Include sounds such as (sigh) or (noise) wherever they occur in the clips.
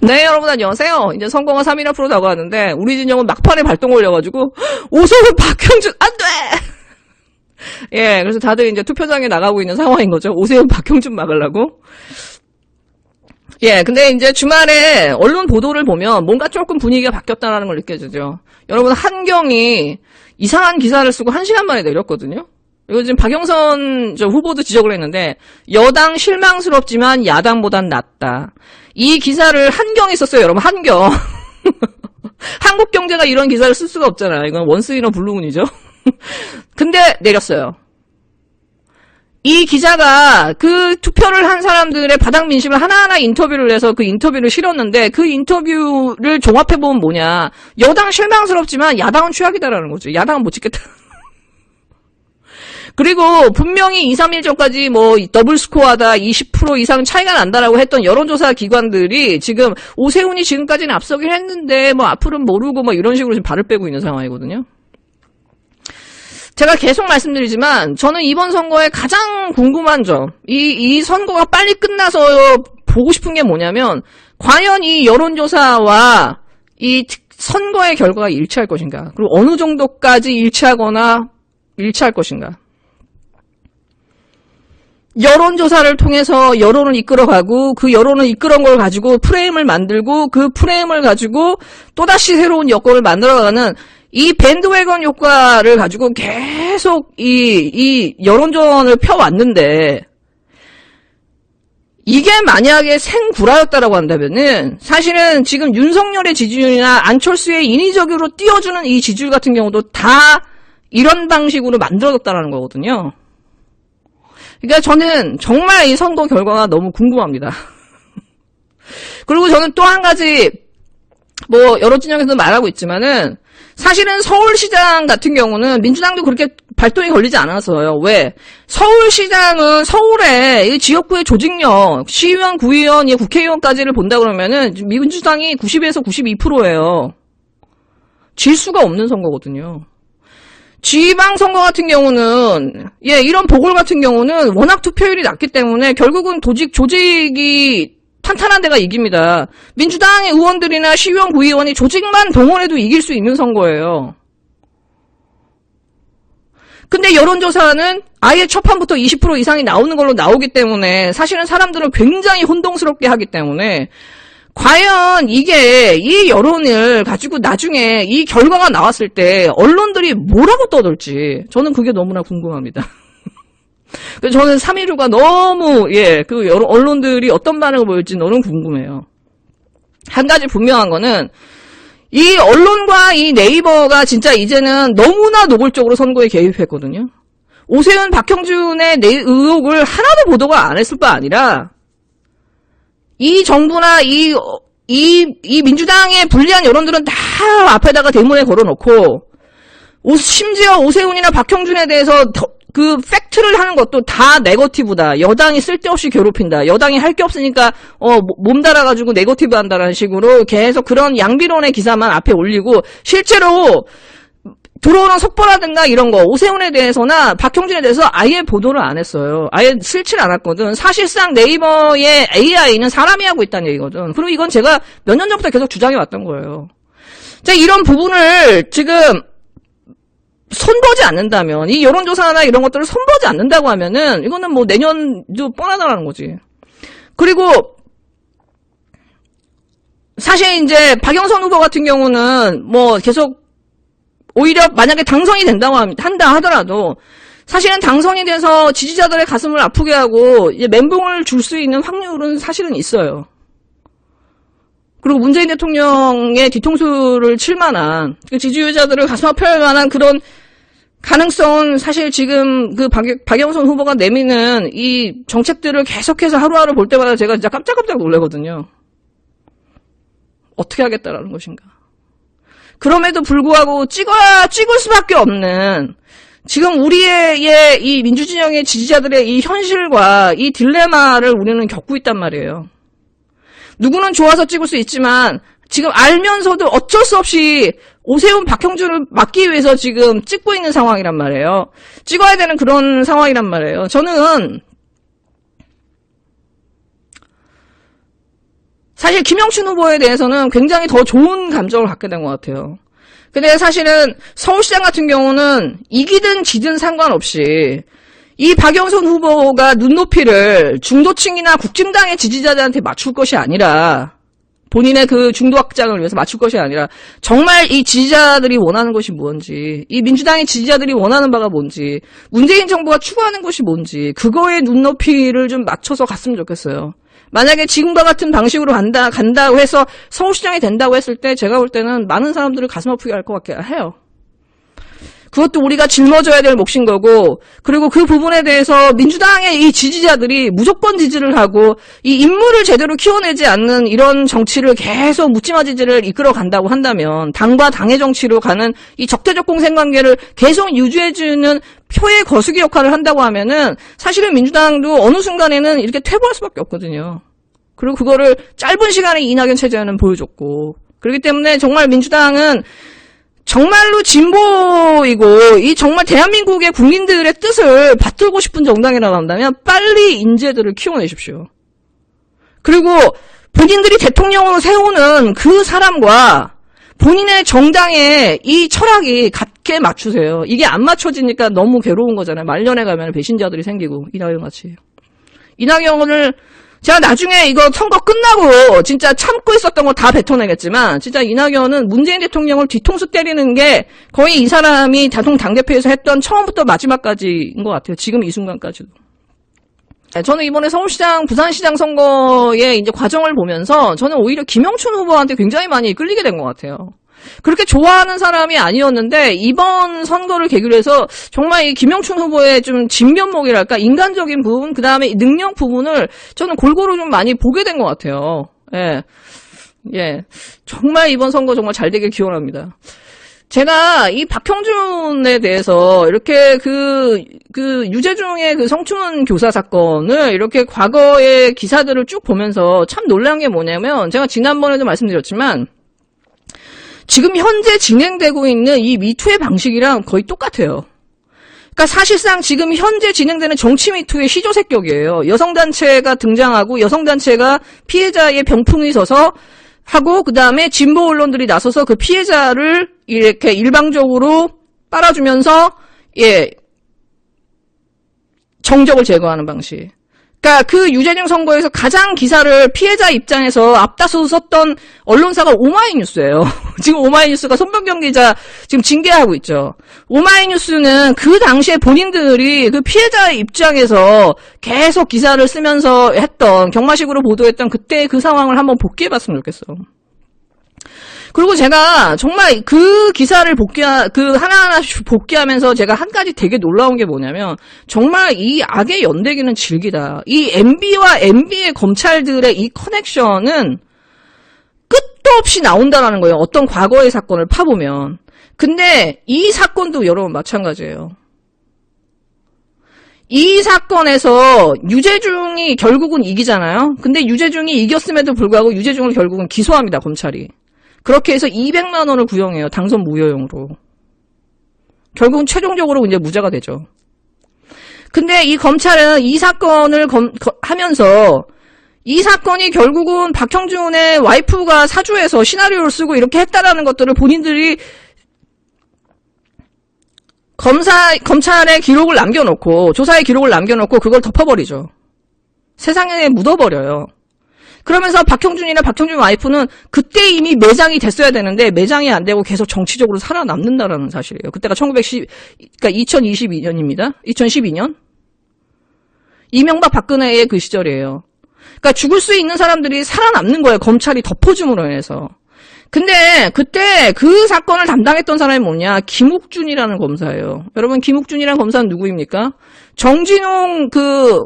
네, 여러분 안녕하세요. 이제 선거가 3일 앞으로 다가왔는데 우리 진영은 막판에 발동 걸려가지고 (gasps) 오세훈 박형준 안 돼. (laughs) 예, 그래서 다들 이제 투표장에 나가고 있는 상황인 거죠. 오세훈 박형준 막으려고. 예, 근데 이제 주말에 언론 보도를 보면 뭔가 조금 분위기가 바뀌었다는 걸 느껴지죠. 여러분 한경이 이상한 기사를 쓰고 한 시간 만에 내렸거든요. 이거 지금 박영선 저 후보도 지적을 했는데 여당 실망스럽지만 야당보단 낫다. 이 기사를 한경이 썼어요, 여러분 한경. (laughs) 한국 경제가 이런 기사를 쓸 수가 없잖아요. 이건 원스위너 블루문이죠. (laughs) 근데 내렸어요. 이 기자가 그 투표를 한 사람들의 바닥 민심을 하나하나 인터뷰를 해서 그 인터뷰를 실었는데 그 인터뷰를 종합해보면 뭐냐. 여당 실망스럽지만 야당은 최악이다라는 거죠. 야당은 못 찍겠다. 그리고 분명히 2, 3일 전까지 뭐 더블 스코어다 20% 이상 차이가 난다라고 했던 여론조사 기관들이 지금 오세훈이 지금까지는 앞서긴 했는데 뭐 앞으로는 모르고 뭐 이런 식으로 지금 발을 빼고 있는 상황이거든요. 제가 계속 말씀드리지만 저는 이번 선거에 가장 궁금한 점, 이, 이 선거가 빨리 끝나서 보고 싶은 게 뭐냐면 과연 이 여론조사와 이 선거의 결과가 일치할 것인가, 그리고 어느 정도까지 일치하거나 일치할 것인가. 여론조사를 통해서 여론을 이끌어가고 그 여론을 이끌은 걸 가지고 프레임을 만들고 그 프레임을 가지고 또다시 새로운 여건을 만들어가는 이 밴드웨건 효과를 가지고 계속 이, 이 여론전을 펴왔는데 이게 만약에 생구라였다라고 한다면은 사실은 지금 윤석열의 지지율이나 안철수의 인위적으로 띄워주는 이 지지율 같은 경우도 다 이런 방식으로 만들어졌다라는 거거든요. 그러니까 저는 정말 이 선거 결과가 너무 궁금합니다. (laughs) 그리고 저는 또 한 가지 뭐 여러 진영에서 말하고 있지만은 사실은 서울시장 같은 경우는 민주당도 그렇게 발동이 걸리지 않았어요. 왜? 서울시장은 서울의 지역구의 조직력, 시의원, 구의원, 국회의원까지를 본다 그러면은 민주당이 90에서 92%예요. 질 수가 없는 선거거든요. 지방선거 같은 경우는 예 이런 보궐 같은 경우는 워낙 투표율이 낮기 때문에 결국은 조직 조직이 탄탄한 데가 이깁니다. 민주당의 의원들이나 시의원, 구의원이 조직만 동원해도 이길 수 있는 선거예요. 근데 여론조사는 아예 첫 판부터 20% 이상이 나오는 걸로 나오기 때문에 사실은 사람들은 굉장히 혼동스럽게 하기 때문에 과연 이게 이 여론을 가지고 나중에 이 결과가 나왔을 때 언론들이 뭐라고 떠들지 저는 그게 너무나 궁금합니다. (laughs) 저는 3.1후가 너무 예그 언론들이 어떤 반응을 보일지 너무 궁금해요. 한 가지 분명한 거는 이 언론과 이 네이버가 진짜 이제는 너무나 노골적으로 선거에 개입했거든요. 오세훈, 박형준의 의혹을 하나도 보도가 안 했을 뿐 아니라 이 정부나 이, 이, 이 민주당의 불리한 여론들은 다 앞에다가 대문에 걸어놓고, 오, 심지어 오세훈이나 박형준에 대해서 더, 그 팩트를 하는 것도 다 네거티브다. 여당이 쓸데없이 괴롭힌다. 여당이 할 게 없으니까 어, 몸 달아가지고 네거티브 한다라는 식으로 계속 그런 양비론의 기사만 앞에 올리고 실제로 들어오는 속보라든가 이런 거 오세훈에 대해서나 박형준에 대해서 아예 보도를 안 했어요. 아예 싫지 않았거든. 사실상 네이버의 AI는 사람이 하고 있다는 얘기거든. 그리고 이건 제가 몇 년 전부터 계속 주장해 왔던 거예요. 자 이런 부분을 지금 손보지 않는다면 이 여론조사나 이런 것들을 손보지 않는다고 하면은 이거는 뭐 내년도 뻔하다라는 거지. 그리고 사실 이제 박영선 후보 같은 경우는 뭐 계속 오히려 만약에 당선이 된다고 한다 하더라도 사실은 당선이 돼서 지지자들의 가슴을 아프게 하고 멘붕을 줄 수 있는 확률은 사실은 있어요. 그리고 문재인 대통령의 뒤통수를 칠 만한 그 지지자들을 가슴 아파할 만한 그런 가능성은 사실 지금 그 박, 박영선 후보가 내미는 이 정책들을 계속해서 하루하루 볼 때마다 제가 진짜 깜짝깜짝 놀래거든요. 어떻게 하겠다라는 것인가. 그럼에도 불구하고 찍어야 찍을 수밖에 없는 지금 우리의 이 민주진영의 지지자들의 이 현실과 이 딜레마를 우리는 겪고 있단 말이에요. 누구는 좋아서 찍을 수 있지만 지금 알면서도 어쩔 수 없이 오세훈 박형준을 막기 위해서 지금 찍고 있는 상황이란 말이에요. 찍어야 되는 그런 상황이란 말이에요. 저는 사실 김영춘 후보에 대해서는 굉장히 더 좋은 감정을 갖게 된 것 같아요. 근데 사실은 서울시장 같은 경우는 이기든 지든 상관없이 이 박영선 후보가 눈높이를 중도층이나 국진당의 지지자들한테 맞출 것이 아니라 본인의 그 중도 확장을 위해서 맞출 것이 아니라 정말 이 지지자들이 원하는 것이 뭔지 이 민주당의 지지자들이 원하는 바가 뭔지 문재인 정부가 추구하는 것이 뭔지 그거에 눈높이를 좀 맞춰서 갔으면 좋겠어요. 만약에 지금과 같은 방식으로 간다 간다고 해서 서울시장이 된다고 했을 때 제가 볼 때는 많은 사람들을 가슴 아프게 할 것 같게 해요. 그것도 우리가 짊어져야 될 몫인 거고, 그리고 그 부분에 대해서 민주당의 이 지지자들이 무조건 지지를 하고, 이 인물을 제대로 키워내지 않는 이런 정치를 계속 묻지마 지지를 이끌어 간다고 한다면, 당과 당의 정치로 가는 이 적대적 공생관계를 계속 유지해주는 표의 거수기 역할을 한다고 하면은, 사실은 민주당도 어느 순간에는 이렇게 퇴보할 수밖에 없거든요. 그리고 그거를 짧은 시간에 이낙연 체제는 보여줬고, 그렇기 때문에 정말 민주당은 정말로 진보이고 이 정말 대한민국의 국민들의 뜻을 받들고 싶은 정당이라고 한다면 빨리 인재들을 키워내십시오. 그리고 본인들이 대통령으로 세우는 그 사람과 본인의 정당의 이 철학이 같게 맞추세요. 이게 안 맞춰지니까 너무 괴로운 거잖아요. 말년에 가면 배신자들이 생기고 이낙연 같이. 이낙연을 제가 나중에 이거 선거 끝나고 진짜 참고 있었던 거 다 뱉어내겠지만 진짜 이낙연은 문재인 대통령을 뒤통수 때리는 게 거의 이 사람이 자동 당대표에서 했던 처음부터 마지막까지인 것 같아요. 지금 이 순간까지도. 네, 저는 이번에 서울시장, 부산시장 선거의 이제 과정을 보면서 저는 오히려 김영춘 후보한테 굉장히 많이 끌리게 된 것 같아요. 그렇게 좋아하는 사람이 아니었는데 이번 선거를 계기로 해서 정말 이 김영춘 후보의 좀 진면목이랄까 인간적인 부분 그 다음에 능력 부분을 저는 골고루 좀 많이 보게 된 것 같아요. 예, 예, 정말 이번 선거 정말 잘 되길 기원합니다. 제가 이 박형준에 대해서 이렇게 그, 그 유재중의 그 성추문 교사 사건을 이렇게 과거의 기사들을 쭉 보면서 참 놀란 게 뭐냐면 제가 지난번에도 말씀드렸지만 지금 현재 진행되고 있는 이 미투의 방식이랑 거의 똑같아요. 그러니까 사실상 지금 현재 진행되는 정치 미투의 시조색격이에요. 여성단체가 등장하고 여성단체가 피해자의 병풍이 서서 하고 그 다음에 진보 언론들이 나서서 그 피해자를 이렇게 일방적으로 빨아주면서 예 정적을 제거하는 방식. 그러니까 그 유재중 선거에서 가장 기사를 피해자 입장에서 앞다서 썼던 언론사가 오마이뉴스예요. (laughs) 지금 오마이뉴스가 손병경 기자 지금 징계하고 있죠. 오마이뉴스는 그 당시에 본인들이 그 피해자 입장에서 계속 기사를 쓰면서 했던 경마식으로 보도했던 그때 그 상황을 한번 복귀해봤으면 좋겠어. 그리고 제가 정말 그 기사를 복귀하, 그 하나하나 복귀하면서 제가 한 가지 되게 놀라운 게 뭐냐면, 정말 이 악의 연대기는 질기다. 이 MB와 MB의 검찰들의 이 커넥션은 끝도 없이 나온다라는 거예요. 어떤 과거의 사건을 파보면. 근데 이 사건도 여러분 마찬가지예요. 이 사건에서 유재중이 결국은 이기잖아요. 근데 유재중이 이겼음에도 불구하고 유재중을 결국은 기소합니다, 검찰이. 그렇게 해서 200만 원을 구형해요. 당선 무효용으로. 결국은 최종적으로 이제 무죄가 되죠. 근데 이 검찰은 이 사건을 검, 거, 하면서 이 사건이 결국은 박형준의 와이프가 사주해서 시나리오를 쓰고 이렇게 했다라는 것들을 본인들이 검사, 검찰의 기록을 남겨놓고, 조사의 기록을 남겨놓고, 그걸 덮어버리죠. 세상에 묻어버려요. 그러면서 박형준이나 박형준 와이프는 그때 이미 매장이 됐어야 되는데 매장이 안 되고 계속 정치적으로 살아남는다라는 사실이에요. 그때가 1910, 그러니까 2022년입니다. 2012년. 이명박 박근혜의 그 시절이에요. 그러니까 죽을 수 있는 사람들이 살아남는 거예요. 검찰이 덮어줌으로 인해서. 근데 그때 그 사건을 담당했던 사람이 뭐냐? 김욱준이라는 검사예요. 여러분 김욱준이라는 검사는 누구입니까? 정진웅 그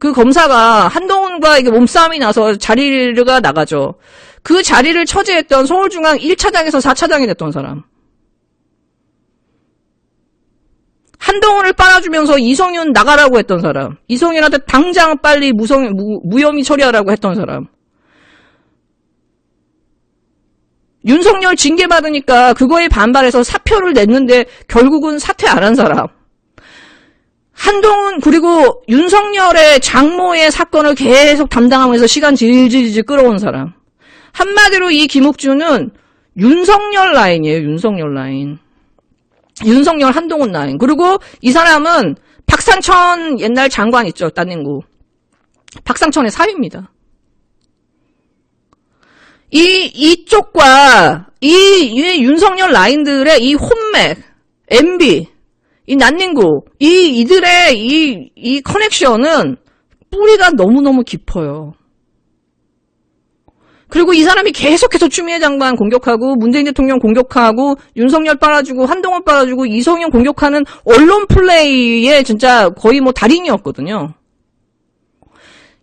그 검사가 한동훈과 이게 몸싸움이 나서 자리가 나가죠. 그 자리를 처지했던 서울중앙 1차장에서 4차장이 됐던 사람. 한동훈을 빨아주면서 이성윤 나가라고 했던 사람. 이성윤한테 당장 빨리 무성, 무, 무혐의 처리하라고 했던 사람. 윤석열 징계 받으니까 그거에 반발해서 사표를 냈는데 결국은 사퇴 안 한 사람. 한동훈 그리고 윤석열의 장모의 사건을 계속 담당하면서 시간 질질질 끌어온 사람. 한마디로 이 김옥주는 윤석열 라인이에요. 윤석열 라인. 윤석열 한동훈 라인. 그리고 이 사람은 박상천 옛날 장관 있죠. 따님구. 박상천의 사위입니다. 이, 이쪽과 이, 이 윤석열 라인들의 이 혼맥, MB, 이 난닝구, 이, 이들의 이, 이 커넥션은 뿌리가 너무너무 깊어요. 그리고 이 사람이 계속해서 추미애 장관 공격하고 문재인 대통령 공격하고 윤석열 빨아주고 한동훈 빨아주고 이성윤 공격하는 언론 플레이에 진짜 거의 뭐 달인이었거든요.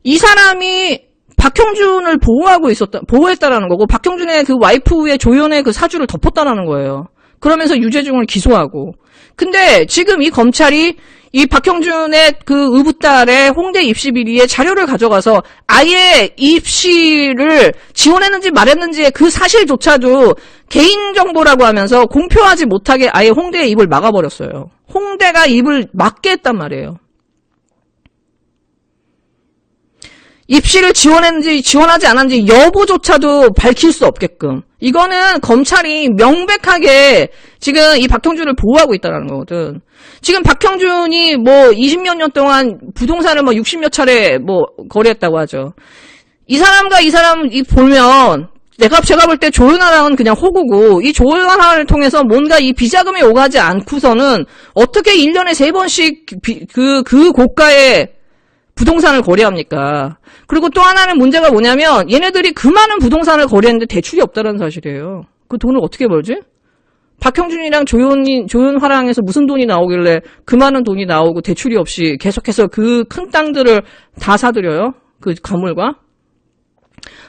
이 사람이 박형준을 보호하고 있었다, 보호했다라는 거고, 박형준의 그 와이프의 조연의 그 사주를 덮었다라는 거예요. 그러면서 유재중을 기소하고. 근데 지금 이 검찰이 이 박형준의 그 의붓딸의 홍대 입시 비리의 자료를 가져가서 아예 입시를 지원했는지 말했는지의 그 사실조차도 개인정보라고 하면서 공표하지 못하게 아예 홍대의 입을 막아버렸어요. 홍대가 입을 막게 했단 말이에요. 입시를 지원했는지 지원하지 않았는지 여부조차도 밝힐 수 없게끔 이거는 검찰이 명백하게 지금 이 박형준을 보호하고 있다는 거거든. 지금 박형준이 뭐 20몇 년 동안 부동산을 뭐 60몇 차례 뭐 거래했다고 하죠. 이 사람과 이 사람 이 보면 내가 제가 볼 때 조윤아랑은 그냥 호구고 이 조윤아를 통해서 뭔가 이 비자금이 오가지 않고서는 어떻게 1년에 세 번씩 그그 그 고가의 부동산을 거래합니까? 그리고 또 하나는 문제가 뭐냐면 얘네들이 그 많은 부동산을 거래했는데 대출이 없다는 사실이에요. 그 돈을 어떻게 벌지? 박형준이랑 조윤이, 조윤화랑에서 무슨 돈이 나오길래 그 많은 돈이 나오고 대출이 없이 계속해서 그 큰 땅들을 다 사들여요? 그 가물과?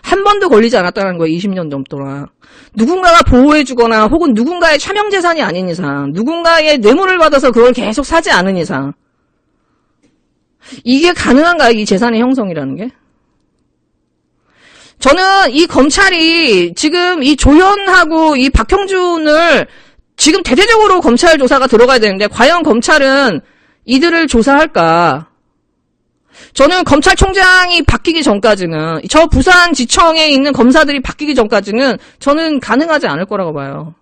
한 번도 걸리지 않았다는 거예요. 20년 넘도록. 누군가가 보호해주거나 혹은 누군가의 차명재산이 아닌 이상, 누군가의 뇌물을 받아서 그걸 계속 사지 않은 이상, 이게 가능한가요? 이 재산의 형성이라는 게? 저는 이 검찰이 지금 이 조현하고 이 박형준을 지금 대대적으로 검찰 조사가 들어가야 되는데 과연 검찰은 이들을 조사할까? 저는 검찰총장이 바뀌기 전까지는 저 부산지청에 있는 검사들이 바뀌기 전까지는 저는 가능하지 않을 거라고 봐요.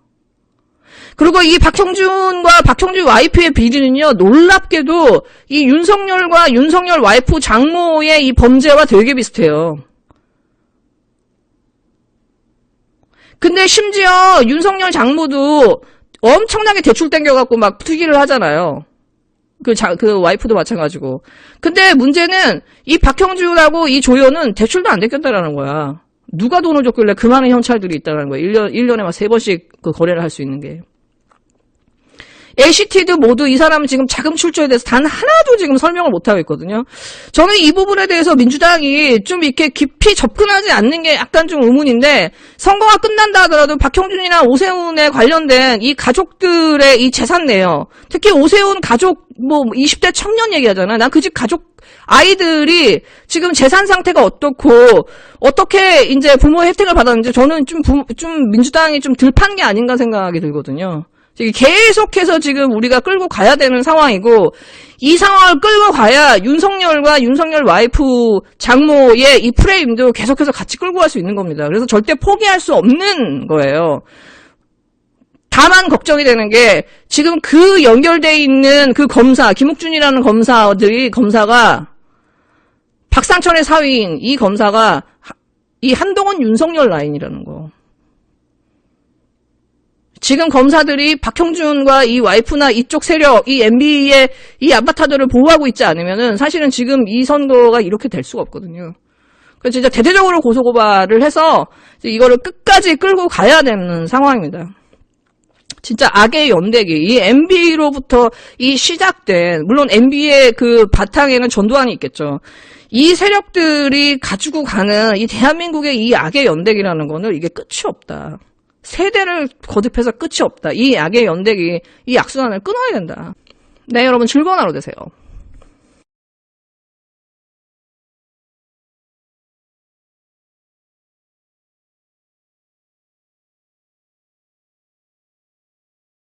그리고 이 박형준과 박형준 와이프의 비리는요, 놀랍게도 이 윤석열과 윤석열 와이프 장모의 이 범죄와 되게 비슷해요. 근데 심지어 윤석열 장모도 엄청나게 대출 땡겨갖고 막 투기를 하잖아요. 그, 자, 그 와이프도 마찬가지고. 근데 문제는 이 박형준하고 이 조연은 대출도 안 땡겼다라는 거야. 누가 돈을 줬길래 그 많은 현찰들이 있다는 거야. 1년, 1년에 막 세 번씩 그 거래를 할 수 있는 게. LCT도 모두 이 사람은 지금 자금 출처에 대해서 단 하나도 지금 설명을 못하고 있거든요. 저는 이 부분에 대해서 민주당이 좀 이렇게 깊이 접근하지 않는 게 약간 좀 의문인데 선거가 끝난다 하더라도 박형준이나 오세훈에 관련된 이 가족들의 이 재산 내요. 특히 오세훈 가족 뭐 20대 청년 얘기하잖아. 난 그 집 가족 아이들이 지금 재산 상태가 어떻고 어떻게 이제 부모 혜택을 받았는지 저는 좀, 부, 좀 민주당이 좀 들판 게 아닌가 생각이 들거든요. 계속해서 지금 우리가 끌고 가야 되는 상황이고 이 상황을 끌고 가야 윤석열과 윤석열 와이프 장모의 이 프레임도 계속해서 같이 끌고 갈 수 있는 겁니다. 그래서 절대 포기할 수 없는 거예요. 다만 걱정이 되는 게 지금 그 연결돼 있는 그 검사 김욱준이라는 검사들이 검사가 박상천의 사위인 이 검사가 이 한동훈 윤석열 라인이라는 거. 지금 검사들이 박형준과 이 와이프나 이쪽 세력, 이 MB의 이 아바타들을 보호하고 있지 않으면은 사실은 지금 이 선거가 이렇게 될 수가 없거든요. 그래서 진짜 대대적으로 고소고발을 해서 이거를 끝까지 끌고 가야 되는 상황입니다. 진짜 악의 연대기, 이 MB로부터 이 시작된, 물론 MB의 그 바탕에는 전두환이 있겠죠. 이 세력들이 가지고 가는 이 대한민국의 이 악의 연대기라는 거는 이게 끝이 없다. 세대를 거듭해서 끝이 없다. 이 악의 연대기, 이 악순환을 끊어야 된다. 네, 여러분 즐거운 하루 되세요.